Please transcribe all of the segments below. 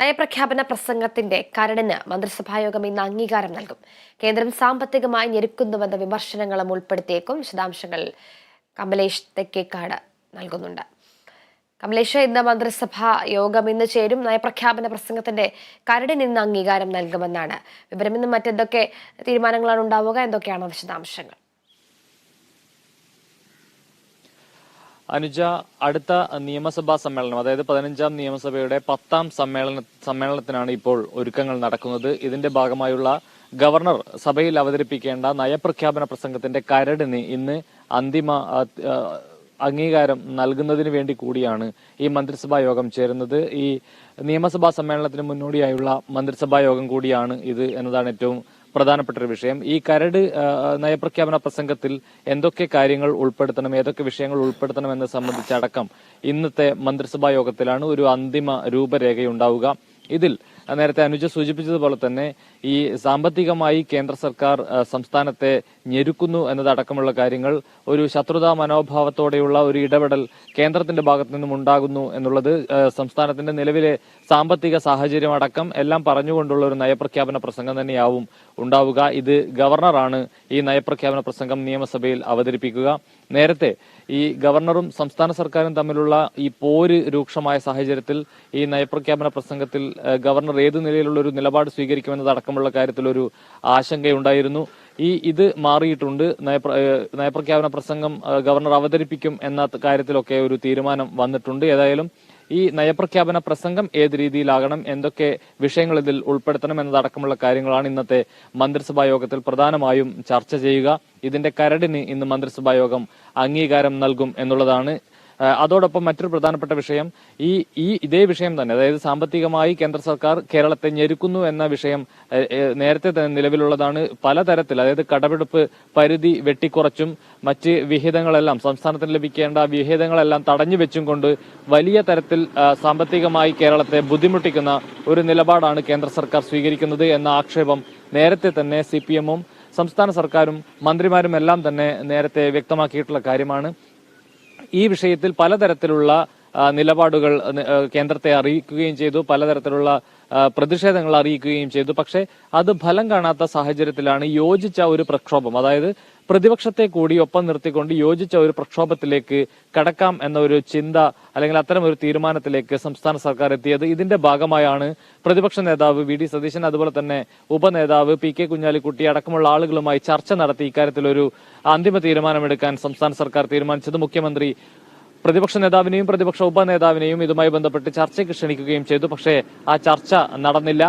നയപ്രഖ്യാപന പ്രസംഗത്തിന്റെ കരടിന് മന്ത്രിസഭായോഗം ഇന്ന് അംഗീകാരം നൽകും. കേന്ദ്രം സാമ്പത്തികമായി ഞെരുക്കുന്നുവെന്ന വിമർശനങ്ങളും ഉൾപ്പെടുത്തിയേക്കും. വിശദാംശങ്ങൾ കമലേഷ് തെക്കേക്കാട് നൽകുന്നുണ്ട്. കമലേഷ് ഇന്ന് മന്ത്രിസഭാ യോഗം ഇന്ന് ചേരും. നയപ്രഖ്യാപന പ്രസംഗത്തിന്റെ കരടിന് ഇന്ന് അംഗീകാരം നൽകുമെന്നാണ് വിവരം ഇന്ന് മറ്റെന്തൊക്കെ തീരുമാനങ്ങളാണ് ഉണ്ടാവുക? എന്തൊക്കെയാണ് വിശദാംശങ്ങൾ? അനുജ അടുത്ത നിയമസഭാ സമ്മേളനം അതായത് പതിനഞ്ചാം നിയമസഭയുടെ പത്താം സമ്മേളന സമ്മേളനത്തിനാണ് ഇപ്പോൾ ഒരുക്കങ്ങൾ നടക്കുന്നത്. ഇതിന്റെ ഭാഗമായുള്ള ഗവർണർ സഭയിൽ അവതരിപ്പിക്കേണ്ട നയപ്രഖ്യാപന പ്രസംഗത്തിന്റെ കരടിന് ഇന്ന് അന്തിമ അംഗീകാരം നൽകുന്നതിന് വേണ്ടി കൂടിയാണ് ഈ മന്ത്രിസഭാ യോഗം ചേരുന്നത്. ഈ നിയമസഭാ സമ്മേളനത്തിന് മുന്നോടിയായുള്ള മന്ത്രിസഭാ യോഗം കൂടിയാണ് ഇത് എന്നതാണ് ഏറ്റവും പ്രധാനപ്പെട്ട ഒരു വിഷയം. ഈ കരട് നയപ്രഖ്യാപന പ്രസംഗത്തിൽ എന്തൊക്കെ കാര്യങ്ങൾ ഉൾപ്പെടുത്തണം ഏതൊക്കെ വിഷയങ്ങൾ ഉൾപ്പെടുത്തണം എന്ന് സംബന്ധിച്ചടക്കം ഇന്നത്തെ മന്ത്രിസഭാ യോഗത്തിലാണ് ഒരു അന്തിമ രൂപരേഖയുണ്ടാവുക. ഇതിൽ നേരത്തെ അനുജ സൂചിപ്പിച്ചതുപോലെ തന്നെ ഈ സാമ്പത്തികമായി കേന്ദ്ര സർക്കാർ സംസ്ഥാനത്തെ ഞെരുക്കുന്നു എന്നതടക്കമുള്ള കാര്യങ്ങൾ ഒരു ശത്രുതാ മനോഭാവത്തോടെയുള്ള ഒരു ഇടപെടൽ കേന്ദ്രത്തിന്റെ ഭാഗത്തു നിന്നും ഉണ്ടാകുന്നു എന്നുള്ളത് സംസ്ഥാനത്തിന്റെ നിലവിലെ സാമ്പത്തിക സാഹചര്യം അടക്കം എല്ലാം പറഞ്ഞുകൊണ്ടുള്ള ഒരു നയപ്രഖ്യാപന പ്രസംഗം തന്നെയാവും ഉണ്ടാവുക. ഇത് ഗവർണറാണ് ഈ നയപ്രഖ്യാപന പ്രസംഗം നിയമസഭയിൽ അവതരിപ്പിക്കുക. നേരത്തെ ഈ ഗവർണറും സംസ്ഥാന സർക്കാരും തമ്മിലുള്ള ഈ പോര് രൂക്ഷമായ സാഹചര്യത്തിൽ ഈ നയപ്രഖ്യാപന പ്രസംഗത്തിൽ ഗവർണർ ഏത് നിലയിലുള്ള ഒരു നിലപാട് സ്വീകരിക്കുമെന്നതടക്കമുള്ള കാര്യത്തിൽ ഒരു ആശങ്കയുണ്ടായിരുന്നു. ഈ ഇത് മാറിയിട്ടുണ്ട്. നയപ്ര നയപ്രഖ്യാപന പ്രസംഗം ഗവർണർ അവതരിപ്പിക്കും എന്ന കാര്യത്തിലൊക്കെ ഒരു തീരുമാനം വന്നിട്ടുണ്ട്. ഏതായാലും ഈ നയപ്രഖ്യാപന പ്രസംഗം ഏത് രീതിയിലാകണം എന്തൊക്കെ വിഷയങ്ങൾ ഇതിൽ ഉൾപ്പെടുത്തണം എന്നതടക്കമുള്ള കാര്യങ്ങളാണ് ഇന്നത്തെ മന്ത്രിസഭാ യോഗത്തിൽ പ്രധാനമായും ചർച്ച ചെയ്യുക. ഇതിന്റെ കരടിന് ഇന്ന് മന്ത്രിസഭാ യോഗം അംഗീകാരം നൽകും എന്നുള്ളതാണ് അതോടൊപ്പം മറ്റൊരു പ്രധാനപ്പെട്ട വിഷയം ഈ ഈ ഇതേ വിഷയം തന്നെ അതായത് സാമ്പത്തികമായി കേന്ദ്ര സർക്കാർ കേരളത്തെ ഞെരുക്കുന്നു എന്ന വിഷയം നേരത്തെ തന്നെ നിലവിലുള്ളതാണ് പലതരത്തിൽ അതായത് കടമെടുപ്പ് പരിധി വെട്ടിക്കുറച്ചും മറ്റ് വിഹിതങ്ങളെല്ലാം സംസ്ഥാനത്തിന് ലഭിക്കേണ്ട വിഹിതങ്ങളെല്ലാം തടഞ്ഞു വെച്ചും കൊണ്ട് വലിയ തരത്തിൽ സാമ്പത്തികമായി കേരളത്തെ ബുദ്ധിമുട്ടിക്കുന്ന ഒരു നിലപാടാണ് കേന്ദ്ര സർക്കാർ സ്വീകരിക്കുന്നത് എന്ന ആക്ഷേപം നേരത്തെ തന്നെ സി സംസ്ഥാന സർക്കാരും മന്ത്രിമാരും എല്ലാം തന്നെ നേരത്തെ വ്യക്തമാക്കിയിട്ടുള്ള കാര്യമാണ്. ഈ വിഷയത്തിൽ പലതരത്തിലുള്ള നിലപാടുകൾ കേന്ദ്രത്തെ അറിയിക്കുകയും ചെയ്തു പലതരത്തിലുള്ള പ്രതിഷേധങ്ങൾ അറിയിക്കുകയും ചെയ്തു. പക്ഷേ അത് ഫലം കാണാത്ത സാഹചര്യത്തിലാണ് യോജിച്ച ഒരു പ്രക്ഷോഭം. അതായത് പ്രതിപക്ഷത്തെ കൂടി ഒപ്പം നിർത്തിക്കൊണ്ട് യോജിച്ച ഒരു പ്രക്ഷോഭത്തിലേക്ക് കടക്കാം എന്ന ഒരു ചിന്ത അല്ലെങ്കിൽ അത്തരം ഒരു തീരുമാനത്തിലേക്ക് സംസ്ഥാന സർക്കാർ എത്തിയത്. ഇതിന്റെ ഭാഗമായാണ് പ്രതിപക്ഷ നേതാവ് വി ഡി സതീശൻ അതുപോലെ തന്നെ ഉപനേതാവ് പി കെ കുഞ്ഞാലിക്കുട്ടി അടക്കമുള്ള ആളുകളുമായി ചർച്ച നടത്തി ഇക്കാര്യത്തിൽ ഒരു അന്തിമ തീരുമാനമെടുക്കാൻ സംസ്ഥാന സർക്കാർ തീരുമാനിച്ചത്. മുഖ്യമന്ത്രി പ്രതിപക്ഷ നേതാവിനെയും പ്രതിപക്ഷ ഉപനേതാവിനെയും ഇതുമായി ബന്ധപ്പെട്ട് ചർച്ചയ്ക്ക് ക്ഷണിക്കുകയും ചെയ്തു. പക്ഷേ ആ ചർച്ച നടന്നില്ല.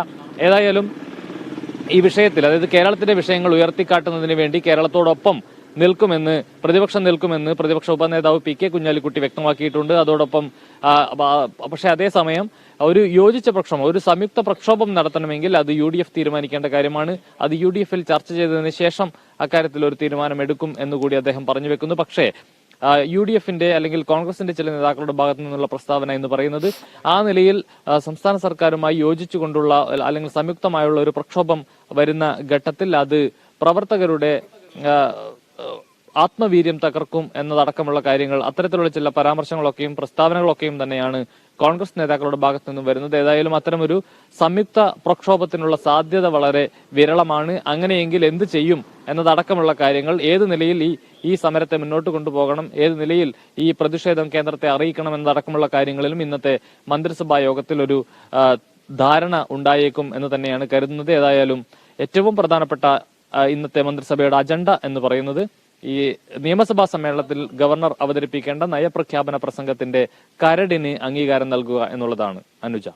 ഏതായാലും ഈ വിഷയത്തിൽ അതായത് കേരളത്തിന്റെ വിഷയങ്ങൾ ഉയർത്തിക്കാട്ടുന്നതിന് വേണ്ടി കേരളത്തോടൊപ്പം നിൽക്കുമെന്ന് പ്രതിപക്ഷം നിൽക്കുമെന്ന് പ്രതിപക്ഷ ഉപനേതാവ് പി കെ കുഞ്ഞാലിക്കുട്ടി വ്യക്തമാക്കിയിട്ടുണ്ട്. അതോടൊപ്പം പക്ഷെ അതേസമയം ഒരു യോജിച്ച പ്രക്ഷോഭം ഒരു സംയുക്ത പ്രക്ഷോഭം നടത്തണമെങ്കിൽ അത് യു തീരുമാനിക്കേണ്ട കാര്യമാണ്. അത് യു ചർച്ച ചെയ്തതിന് ശേഷം അക്കാര്യത്തിൽ ഒരു തീരുമാനം എടുക്കും എന്നുകൂടി അദ്ദേഹം പറഞ്ഞു വെക്കുന്നു. പക്ഷേ യു ഡി എഫിന്റെ അല്ലെങ്കിൽ കോൺഗ്രസിന്റെ ചില നേതാക്കളുടെ ഭാഗത്തു നിന്നുള്ള പ്രസ്താവന എന്ന് പറയുന്നത് ആ നിലയിൽ സംസ്ഥാന സർക്കാരുമായി യോജിച്ചുകൊണ്ടുള്ള അല്ലെങ്കിൽ സംയുക്തമായുള്ള ഒരു പ്രക്ഷോഭം വരുന്ന ഘട്ടത്തിൽ അത് പ്രവർത്തകരുടെ ആത്മവീര്യം തകർക്കും എന്നതടക്കമുള്ള കാര്യങ്ങൾ അത്തരത്തിലുള്ള ചില പരാമർശങ്ങളൊക്കെയും പ്രസ്താവനകളൊക്കെയും തന്നെയാണ് കോൺഗ്രസ് നേതാക്കളുടെ ഭാഗത്തു നിന്നും വരുന്നത്. ഏതായാലും അത്തരമൊരു സംയുക്ത പ്രക്ഷോഭത്തിനുള്ള സാധ്യത വളരെ വിരളമാണ്. അങ്ങനെയെങ്കിൽ എന്ത് ചെയ്യും എന്നതടക്കമുള്ള കാര്യങ്ങൾ ഏത് നിലയിൽ ഈ ഈ സമരത്തെ മുന്നോട്ട് കൊണ്ടുപോകണം ഏത് നിലയിൽ ഈ പ്രതിഷേധം കേന്ദ്രത്തെ അറിയിക്കണം എന്നതടക്കമുള്ള കാര്യങ്ങളിലും ഇന്നത്തെ മന്ത്രിസഭാ യോഗത്തിൽ ഒരു ധാരണ ഉണ്ടായേക്കും എന്ന് തന്നെയാണ് കരുതുന്നത്. ഏതായാലും ഏറ്റവും പ്രധാനപ്പെട്ട ഇന്നത്തെ മന്ത്രിസഭയുടെ അജണ്ട എന്ന് പറയുന്നത് ഈ നിയമസഭാ സമ്മേളനത്തിൽ ഗവർണർ അവതരിപ്പിക്കേണ്ട നയപ്രഖ്യാപന പ്രസംഗത്തിന്റെ കരടിന് അംഗീകാരം നൽകുക എന്നുള്ളതാണ്. അനുജ.